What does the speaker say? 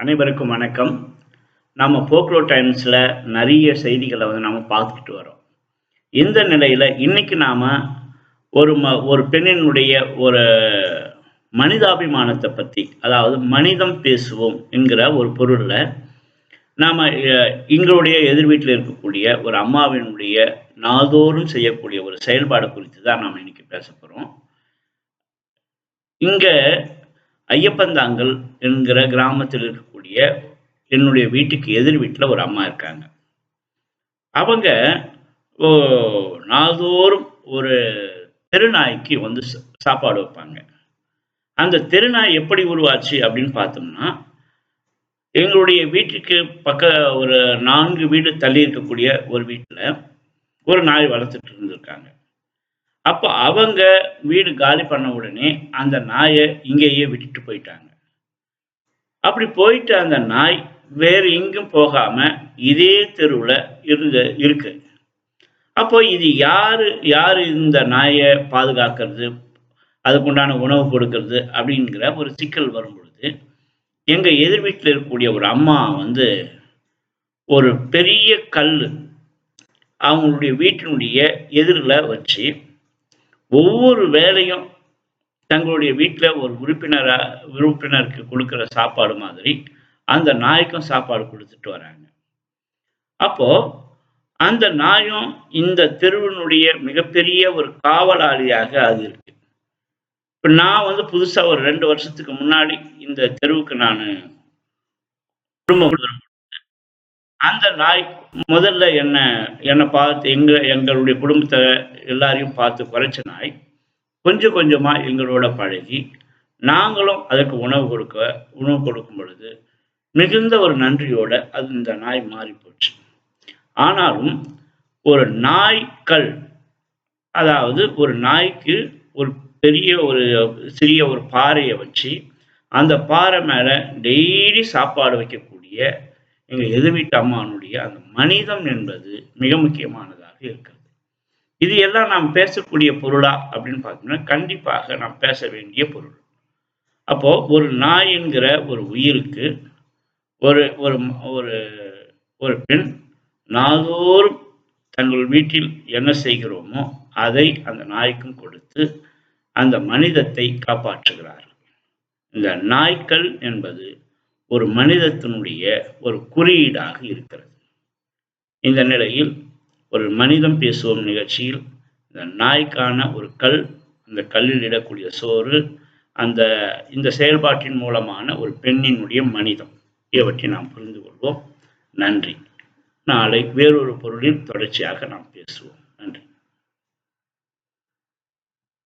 அனைவருக்கும் வணக்கம். நம்ம போக்லோ டைம்ஸில் நிறைய செய்திகளை வந்து நம்ம பார்த்துக்கிட்டு வரோம். இந்த நிலையில் இன்னைக்கு நாம் ஒரு ம ஒரு பெண்ணினுடைய ஒரு மனிதாபிமானத்தை பற்றி அதாவது மனிதம் பேசுவோம் என்கிற ஒரு பொருளில் நாம் எங்களுடைய எதிர் வீட்டில் இருக்கக்கூடிய ஒரு அம்மாவினுடைய நாள்தோறும் செய்யக்கூடிய ஒரு செயல்பாடு குறித்து தான் நாம் இன்னைக்கு பேச போகிறோம் இங்கே ஐயப்பந்தாங்கல் என்கிற கிராமத்தில் இருக்கக்கூடிய என்னுடைய வீட்டுக்கு எதிர் வீட்டில் ஒரு அம்மா இருக்காங்க. அவங்க ஓ, நாள்தோறும் ஒரு தெருநாய்க்கு வந்து சாப்பாடு வைப்பாங்க. அந்த தெருநாய் எப்படி உருவாச்சு அப்படின்னு பார்த்தோம்னா எங்களுடைய வீட்டுக்கு பக்க ஒரு நான்கு வீடு தள்ளி இருக்கக்கூடிய ஒரு வீட்டில் ஒரு நாய் வளர்த்துட்டு இருந்திருக்காங்க. அப்போ அவங்க வீடு காலி பண்ண உடனே அந்த நாயை இங்கேயே விட்டுட்டு போயிட்டாங்க. அப்படி போயிட்டு அந்த நாய் வேறு எங்கும் போகாம இதே தெருவில் இருந்த இருக்கு. அப்போ இது யாரு யாரு இந்த நாயை பாதுகாக்கிறது அதுக்குண்டான உணவு கொடுக்கறது அப்படிங்கிற ஒரு சிக்கல் வரும் பொழுது எங்கள் எதிர் வீட்டில் இருக்கக்கூடிய ஒரு அம்மா வந்து ஒரு பெரிய கல் அவங்களுடைய வீட்டினுடைய எதிரில் வச்சு ஒவ்வொரு வேலையும் தங்களுடைய வீட்டில் ஒரு உறுப்பினராக உறுப்பினருக்கு கொடுக்குற சாப்பாடு மாதிரி அந்த நாய்க்கும் சாப்பாடு கொடுத்துட்டு வராங்க. அப்போ அந்த நாயும் இந்த தெருவினுடைய மிகப்பெரிய ஒரு காவலாளியாக அது இருக்கு. இப்போ நான் வந்து புதுசாக ஒரு ரெண்டு வருஷத்துக்கு முன்னாடி இந்த தெருவுக்கு நான் குடும்பம் அந்த நாய் முதல்ல என்ன என்னை பார்த்து எங்க எங்களுடைய குடும்பத்தை எல்லாரையும் பார்த்து குறைச்ச நாய் கொஞ்சம் கொஞ்சமாக எங்களோட பழகி நாங்களும் அதற்கு உணவு கொடுக்க உணவு கொடுக்கும் பொழுது மிகுந்த ஒரு நன்றியோட அது இந்த நாய் மாறி போச்சு ஆனாலும் ஒரு நாய்க்கள் அதாவது ஒரு நாய்க்கு ஒரு பெரிய ஒரு சிறிய ஒரு பாறையை வச்சு அந்த பாறை மேலே டெய்லி சாப்பாடு வைக்கக்கூடிய எங்கள் எதிர்வீட்டு அம்மானுடைய அந்த மனிதம் என்பது மிக முக்கியமானதாக இருக்கிறது. இது எல்லாம் நாம் பேசக்கூடிய பொருளா அப்படின்னு பார்த்தோம்னா கண்டிப்பாக நாம் பேச வேண்டிய பொருள். அப்போ ஒரு நாய் என்கிற ஒரு உயிருக்கு ஒரு ஒரு ஒரு ஒரு பெண் நாள்தோறும் தங்கள் வீட்டில் என்ன செய்கிறோமோ அதை அந்த நாய்க்கும் கொடுத்து அந்த மனிதத்தை காப்பாற்றுகிறார்கள் இந்த நாய்க்கள் என்பது ஒரு மனிதத்தினுடைய ஒரு குறியீடாக இருக்கிறது. இந்த நிலையில் ஒரு மனிதம் பேசுவோம் நிகழ்ச்சியில் இந்த நாய்க்கான ஒரு கல் அந்த கல்லில் இடக்கூடிய சோறு அந்த இந்த செயல்பாட்டின் மூலமான ஒரு பெண்ணினுடைய மனிதம். இவற்றை நாம் புரிந்து கொள்வோம். நன்றி. நாளை வேறொரு பொருளில் தொடர்ச்சியாக நாம் பேசுவோம்.